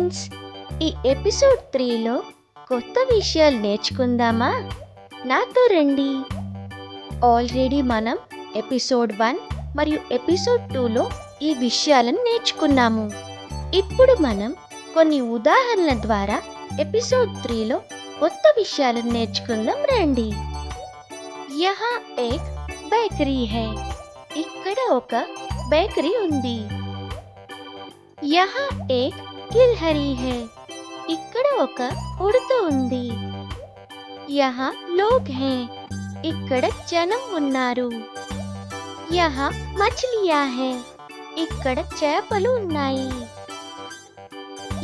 Friends ఈ episode త్రీలో కొత్త విషయాలు నేర్చుకుందామా? నాతో రండి. ఆల్రెడీ మనం ఎపిసోడ్ వన్ మరియు ఎపిసోడ్ టూలో ఈ విషయాలను నేర్చుకున్నాము. ఇప్పుడు మనం కొన్ని ఉదాహరణల ద్వారా ఎపిసోడ్ త్రీలో కొత్త విషయాలను నేర్చుకుందాం రండి. యహా ఏక్ బేకరీ హై. ఇక్కడ ఒక బేకరీ ఉంది. యహా ఏక్ గిల్హరి హై ఇక్కడ ఒక ఉడుత ఉంది యహా లోగ్ హై ఇక్కడ జనం ఉన్నారు యహా మచిలియా హై ఇక్కడ చేపలు ఉన్నాయి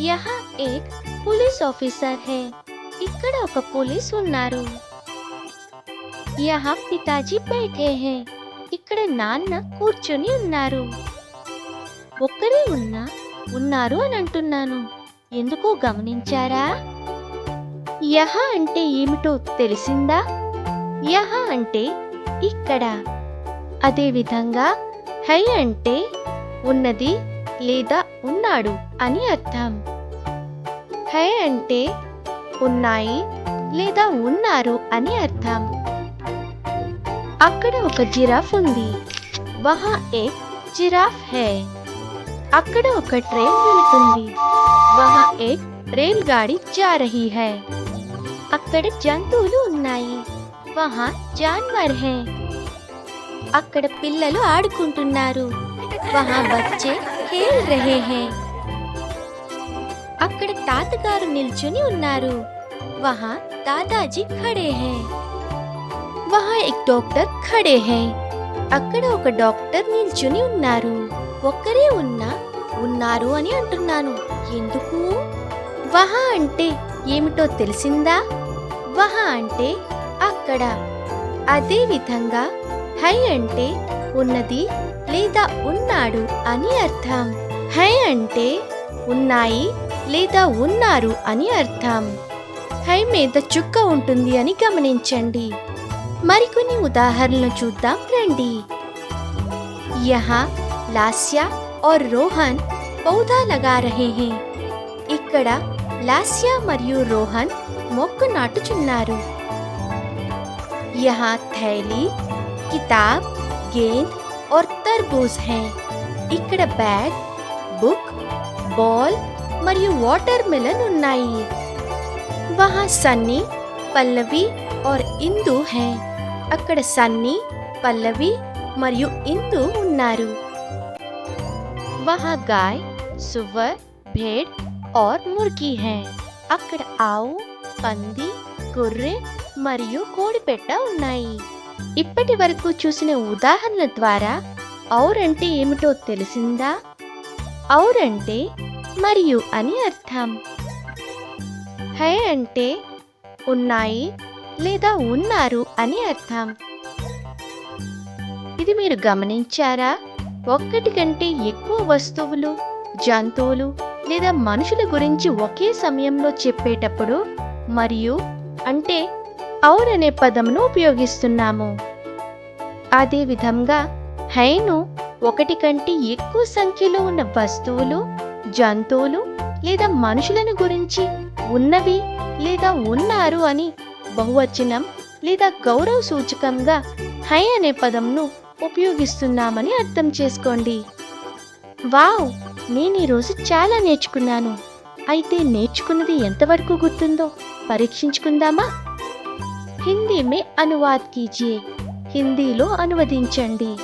యహా ఏక్ పోలీస్ ఆఫీసర్ హై ఇక్కడ ఒక పోలీస్ ఉన్నారు యహా పితాజీ బైఠే హై ఇక్కడ నాన్న కూర్చొని ఉన్నారు ఒక్కరే ఉన్నా ఉన్నారు అని అంటున్నాను. ఎందుకు గమనించారా? యహ అంటే ఏమిటో తెలిసిందా? యహ అంటే ఇక్కడ. అదే విధంగా హై అంటే ఉన్నది లేదా ఉన్నాడు అని అర్థం. హై అంటే ఉన్నాయి లేదా ఉన్నారు అని అర్థం. అక్కడ ఒక జిరాఫ్ ఉంది. వహా ఏ జిరాఫ్ హై. అక్కడ ఒక ట్రైన్ వెళుతుంది. వహా ఏక్ రైల్ గాడి జా రహీ హై. అక్కడ జంతువులు ఉన్నాయి. వహా జాన్వర్ హై. అక్కడ పిల్లలు ఆడుకుంటున్నారు. వహా బచ్చే ఖేల్ రహే హై. అక్కడ తాతగారు నిల్చుని ఉన్నారు. వహా దాదాజీ ఖడే హై. వహా ఎక్ డాక్టర్ ఖడే హై. అక్కడ ఒక డాక్టర్ నిల్చుని ఉన్నారు. ఒక్కరే ఉన్నా ఉన్నారు అని అంటున్నాను. ఎందుకు? వహ అంటే ఏమిటో తెలిసిందా? వహ అంటే అక్కడ. అదే విధంగా హై అంటే ఉన్నది లేదా ఉన్నాడు అని అర్థం. హై అంటే ఉన్నాయి లేదా ఉన్నారు అని అర్థం. హై మీద చుక్క ఉంటుంది అని గమనించండి. మరికొన్ని ఉదాహరణలు చూద్దాం రండి యహా లాస్య और రోహన్ పౌధా లగా రహే హే ఇక్కడ లాస్య మరియు రోహన్ మొక్క నాటుచున్నారు యహా థైలీ కితాబ్ గేంద్ और తర్బూజ్ హై ఇక్కడ బ్యాగ్ బుక్ బాల్ మరియు వాటర్ మెలన్ ఉన్నాయి వహా సన్నీ పల్లవి और ఇందు హే అక్కడ సన్ని పల్లవి మరియు ఇందు ఉన్నారు వహా గాయ్ సువర్ భేడ్ ఆర్ ముర్గి హే అక్కడ ఆవు పంది గొర్రె మరియు కోడిపెట్ట ఉన్నాయి ఇప్పటి వరకు చూసిన ఉదాహరణ ద్వారా ఔర్ అంటే ఏమిటో తెలిసిందా ఔర్ అంటే మరియు అని అర్థం హై అంటే ఉన్నాయి లేదా ఉన్నారు అని అర్థం. ఇది మీరు గమనించారా? ఒక్కటి కంటే ఎక్కువ వస్తువులు జంతువులు లేదా మనుషుల గురించి ఒకే సమయంలో చెప్పేటప్పుడు మరియు అంటే అవుననే అనే పదమును ఉపయోగిస్తున్నాము. అదేవిధంగా హైను ఒకటి కంటే ఎక్కువ సంఖ్యలో ఉన్న వస్తువులు జంతువులు లేదా మనుషులను గురించి ఉన్నవి లేదా ఉన్నారు అని బహువచనం లేదా గౌరవ సూచకంగా హై అనే పదంను ఉపయోగిస్తున్నామని అర్థం చేసుకోండి. వావ్! నేను ఈరోజు చాలా నేర్చుకున్నాను. అయితే నేర్చుకున్నది ఎంతవరకు గుర్తుందో పరీక్షించుకుందామా? హిందీ మే అనువాద్ కీజియే. హిందీలో అనువదించండి.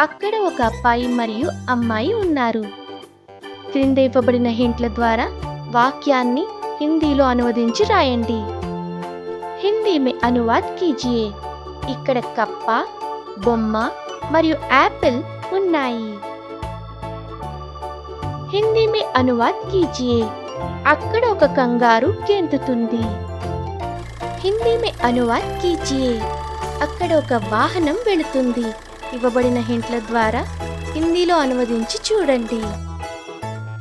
అక్కడ ఒక అబ్బాయి మరియు అమ్మాయి ఉన్నారు. క్రింద ఇవ్వబడిన హింట్ల ద్వారా వాక్యాన్ని హిందీలో అనువదించి రాయండి. హిందీ మే అనువాద్ కీజియే. ఇక్కడ కప్ప బొమ్మ మరియు యాపిల్ ఉన్నాయి. హిందీ మే అనువాద్ కీజియే. అక్కడ ఒక కంగారు గెంతుతుంది. హిందీ మే అనువాద్ కీజియే. అక్కడ ఒక వాహనం వెళుతుంది. ఇవ్వబడిన హింట్ల ద్వారా హిందీలో అనువదించి చూడండి.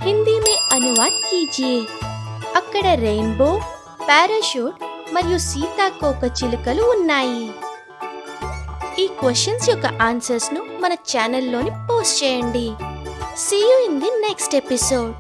హిందీ మే అనువాద్ కీజియే. అక్కడ రెయిన్బో పారాషూట్ మరియు సీతాకోక చిలుకలు ఉన్నాయి. ఈ క్వశ్చన్స్ యొక్క ఆన్సర్స్ను మన ఛానల్లోని పోస్ట్ చేయండి. See you in the next episode